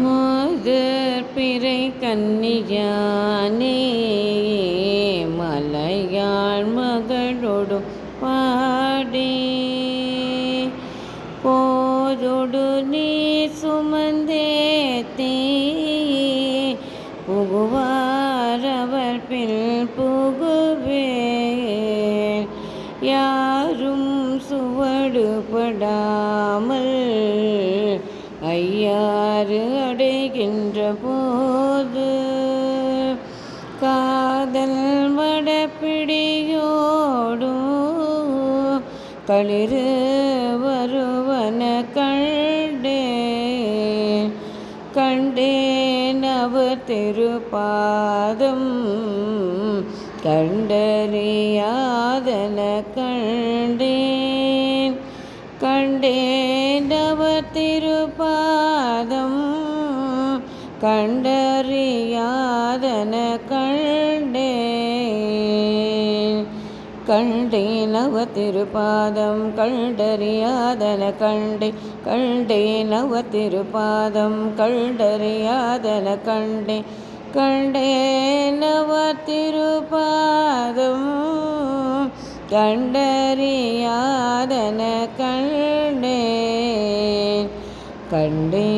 மாதர் பிறை கன்னியானே மலையாள் மகளொடு பாடே போதொடு நீ சுமந்தேத்தே புகுவாரவர் பில் புகுவேன் யாரும் சுவடுபடாமல் ஆறு அடைகின்ற போது காதல் வடப்பிடியோடும் களிறு வருவன கண்டேன் கண்டேன் அவர் திருப்பாதம் கண்டறியாதன கண்டேன் கண்டறியாதன கண்டேன். கண்டேனவ திருப்பாதம் கண்டறியாதன கண்டே கண்டேனவ திருப்பாதம் கண்டறியாதன கண்டே. கண்டேனவ திருப்பாதம் கண்டறியாதன கண்டே கண்டே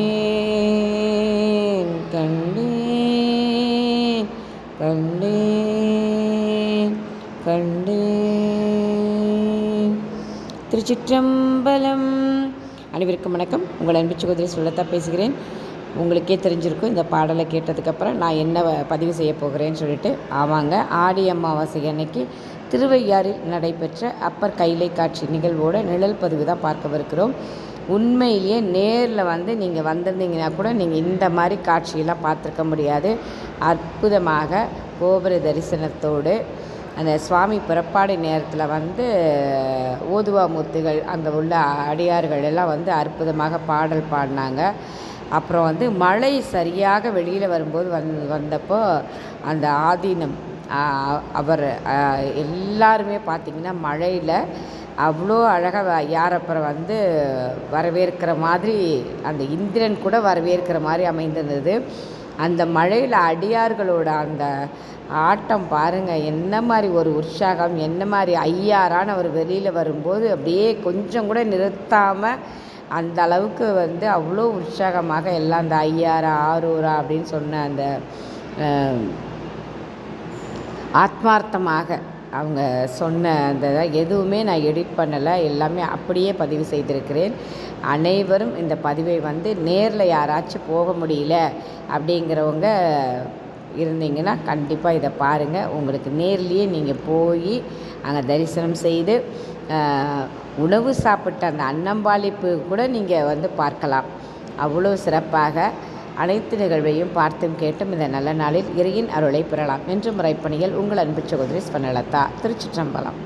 திருச்சிற்றம்பலம். அனைவருக்கும் வணக்கம். உங்கள் அன்பு சகோதரி சொல்லத்தான் பேசுகிறேன். உங்களுக்கே தெரிஞ்சிருக்கும் இந்த பாடலை கேட்டதுக்கப்புறம் நான் என்ன வ- பதிவு செய்ய போகிறேன்னு சொல்லிட்டு ஆமாங்க ஆடி அமாவாசை அன்னைக்கு திருவையாறில் நடைபெற்ற அப்பர் கைலை காட்சி நிகழ்வோட நிழல் பதிவு தான் பார்க்கவிருக்கிறோம். உண்மையிலேயே நேரில் வந்து நீங்கள் வந்திருந்தீங்கன்னா கூட நீங்கள் இந்த மாதிரி காட்சியெல்லாம் பார்த்துருக்க முடியாது. அற்புதமாக கோபுர தரிசனத்தோடு அந்த சுவாமி புறப்பாடு நேரத்தில் வந்து ஓதுவா முத்துகள் அங்கே உள்ள அடியார்கள் எல்லாம் வந்து அற்புதமாக பாடல் பாடினாங்க. அப்புறம் வந்து மழை சரியாக வெளியில் வரும்போது வந் வந்தப்போ அந்த ஆதீனம் அவர் எல்லாருமே பார்த்திங்கன்னா மழையில் அவ்வளோ அழகாக யாரப்புறம் வந்து வரவேற்கிற மாதிரி அந்த இந்திரன் கூட வரவேற்கிற மாதிரி அமைந்திருந்தது. அந்த மழையில் அடியார்களோட அந்த ஆட்டம் பாருங்கள் என்ன மாதிரி ஒரு உற்சாகம் என்ன மாதிரி ஐயாரான அவர் வெளியில் வரும்போது அப்படியே கொஞ்சம் கூட நிறுத்தாமல் அந்த அளவுக்கு வந்து அவ்வளோ உற்சாகமாக எல்லாம் அந்த ஐயாரா ஆரூரா அப்படின்னு சொன்ன அந்த ஆத்மார்த்தமாக அவங்க சொன்ன அந்த எதுவுமே நான் எடிட் பண்ணலை. எல்லாமே அப்படியே பதிவு செய்திருக்கிறேன். அனைவரும் இந்த பதிவை வந்து நேரில் யாராச்சும் போக முடியல அப்படிங்கிறவங்க இருந்தீங்கன்னா கண்டிப்பாக இதை பாருங்கள் உங்களுக்கு நேர்லேயே நீங்கள் போய் அங்கே தரிசனம் செய்து உணவு சாப்பிட்ட அந்த அன்னம்பாளிப்பு கூட நீங்கள் வந்து பார்க்கலாம். அவ்வளோ சிறப்பாக அனைத்து நிகழ்வையும் பார்த்தும் கேட்டும் இந்த நல்ல நாளில் இறையின் அருளை பெறலாம். என்று முறைப்பணியில் உங்கள் அன்பு சகோதரி ஸ்வனலதா திருச்சிற்றம்பலம்.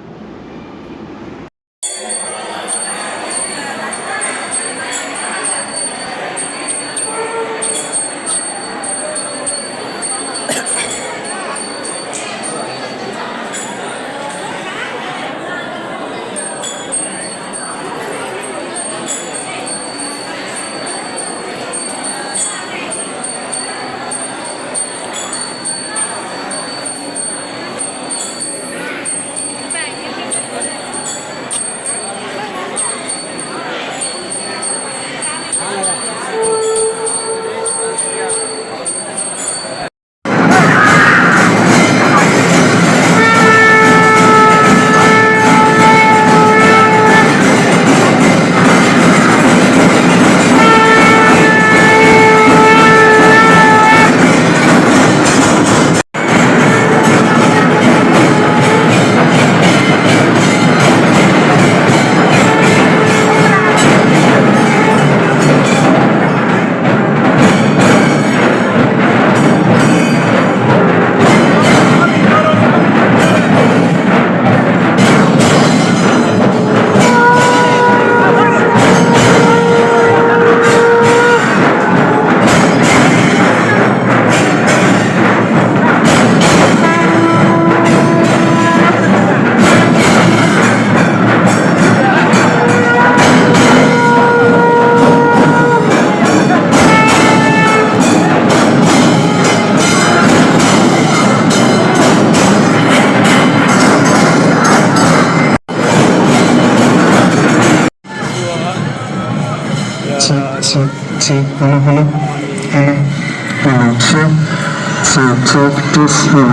talk to her.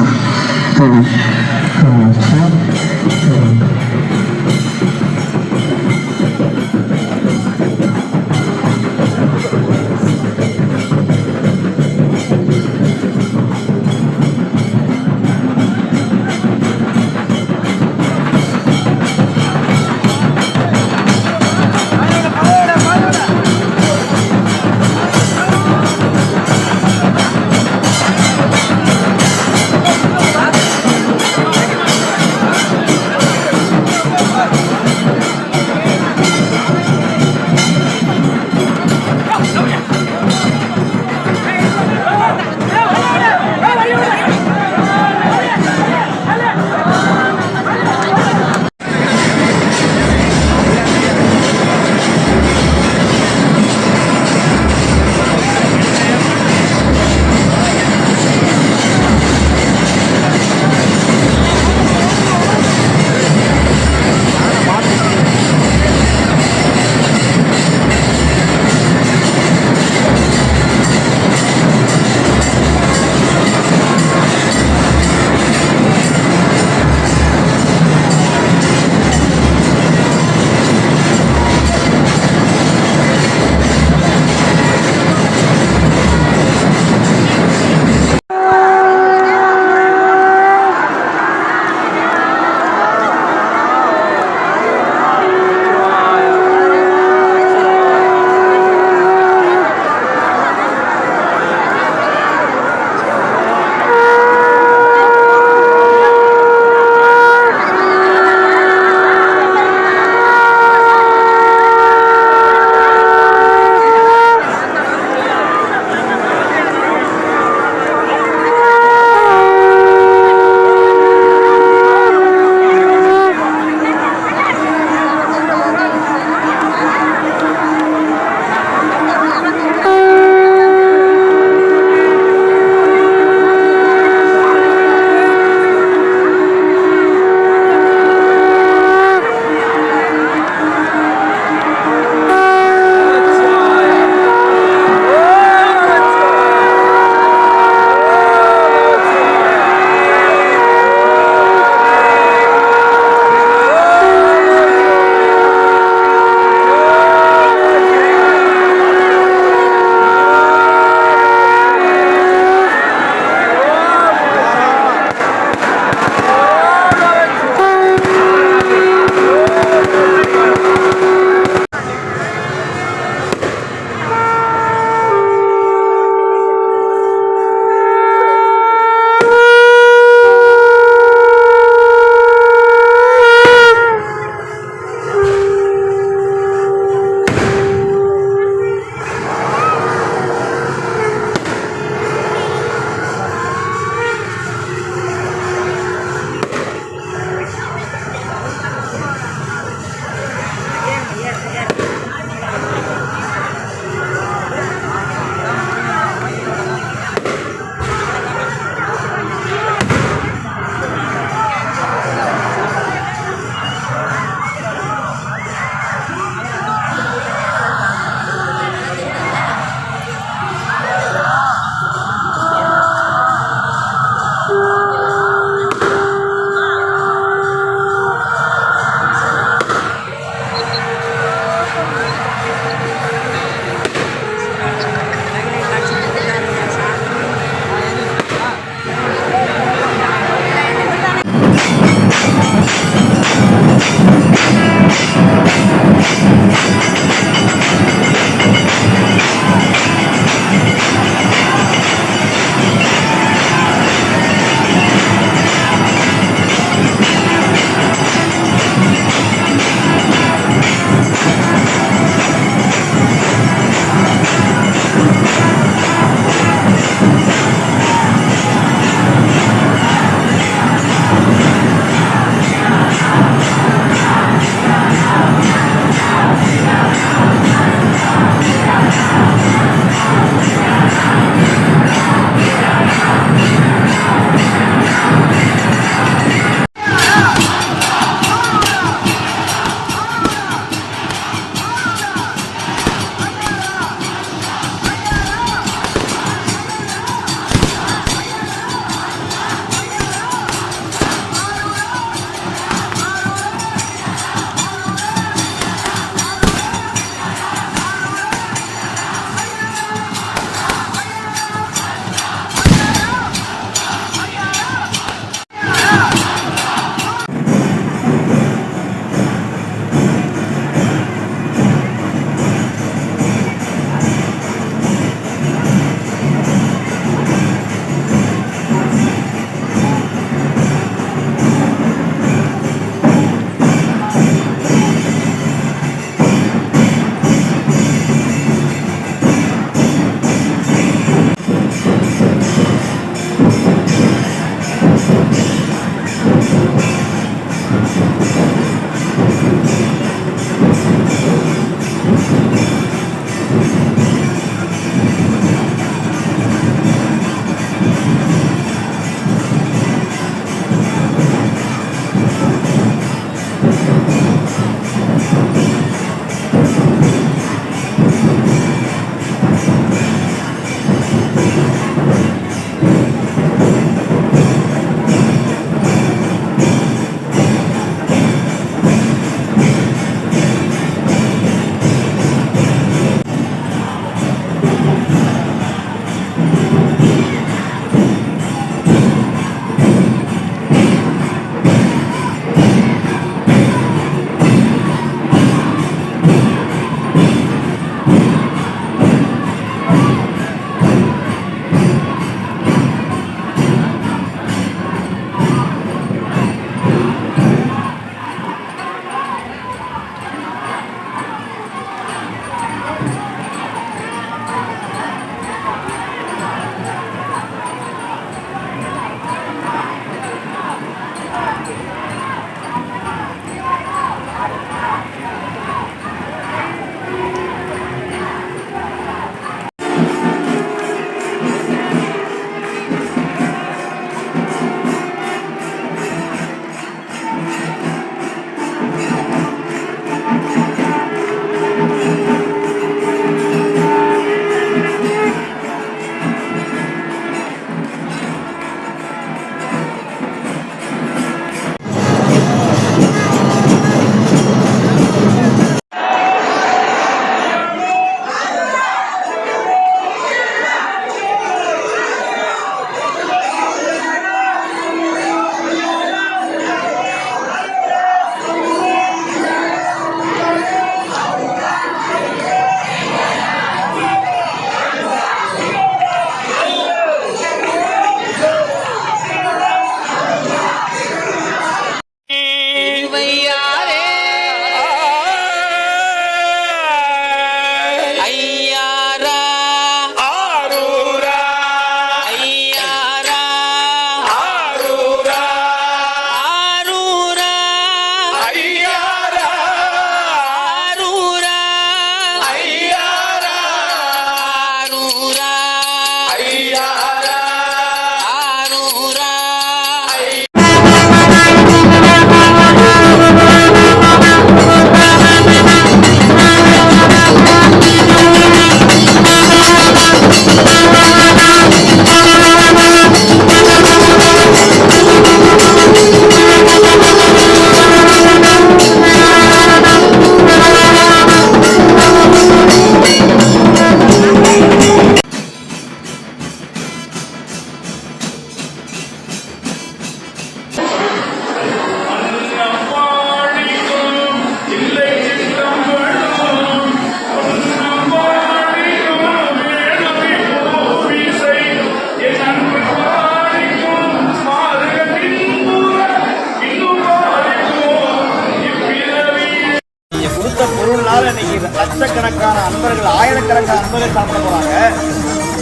லட்சக்கணக்கான அன்பர்கள் ஆயிரக்கணக்கான அன்பர்கள் சாப்பிட போறாங்க.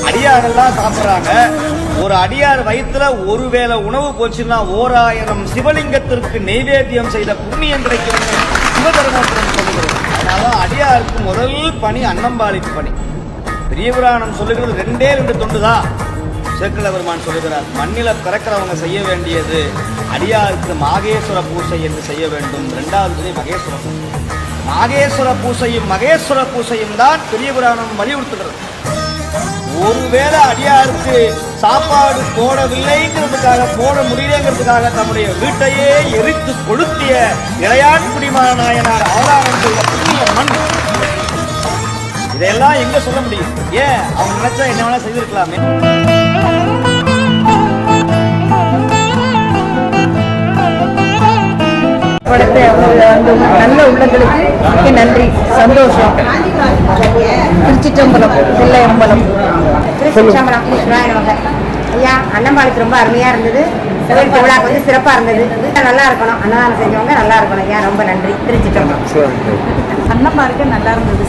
அடியாரெல்லாம் சாப்பிடுறாங்க. ஒரு அடியார் வயிற்றுல ஒருவேளை உணவு போச்சுன்னா ஓர் ஆயிரம் சிவலிங்கத்திற்கு நெய்வேத்தியம் செய்த புண்ணியம் கிடைக்கும் சிவதர்மபுரம் சொல்லுகிறது. அதனால அடியாருக்கு முதல் பணி அன்னம்பாளிப்பு பணி. பெரிய புராணம் சொல்லுகிறது ரெண்டே ரெண்டு தொண்டு தான் சேக்கிழ பெருமான் சொல்லுகிறார் மண்ணில பிறக்கிறவங்க செய்ய வேண்டியது அடியாருக்கு மாகேஸ்வர பூசை என்று செய்ய வேண்டும். இரண்டாவது மகேஸ்வர பூசை. நாகேஸ்வர பூசையும் மகேஸ்வர பூசையும் தான் பெரிய புராணம் வலியுறுத்துகிறது. ஒருவேளை அடியாருக்கு சாப்பாடு போடவில்லைங்கிறதுக்காக போட முடியலங்கிறதுக்காக தம்முடைய வீட்டையே எரித்து கொளுத்திய இளையான்குடிமான நாயனார் அவதாரம் செய்த புண்ணிய மண். இதையெல்லாம் எங்க சொல்ல முடியும்? ஏன்? அவங்க நினைச்சா என்ன வேணா செய்திருக்கலாமே. படத்தை அந்த நல்ல உள்ளங்களுக்கு மிக்க நன்றி. சந்தோஷம். திருச்சிற்றம்பலம் தில்லையம்பலம். திருச்சிற்றம்பலம் ஐயா அன்னம்பாளையத்து ரொம்ப அருமையாக இருந்தது. திருவிழாக்கு வந்து சிறப்பாக இருந்தது. நல்லா இருக்கணும். அன்னதானம் செஞ்சவங்க நல்லா இருக்கணும். ஐயா ரொம்ப நன்றி. திருச்சிற்றம்பலம். அன்னமா இருக்க நல்லா இருந்தது.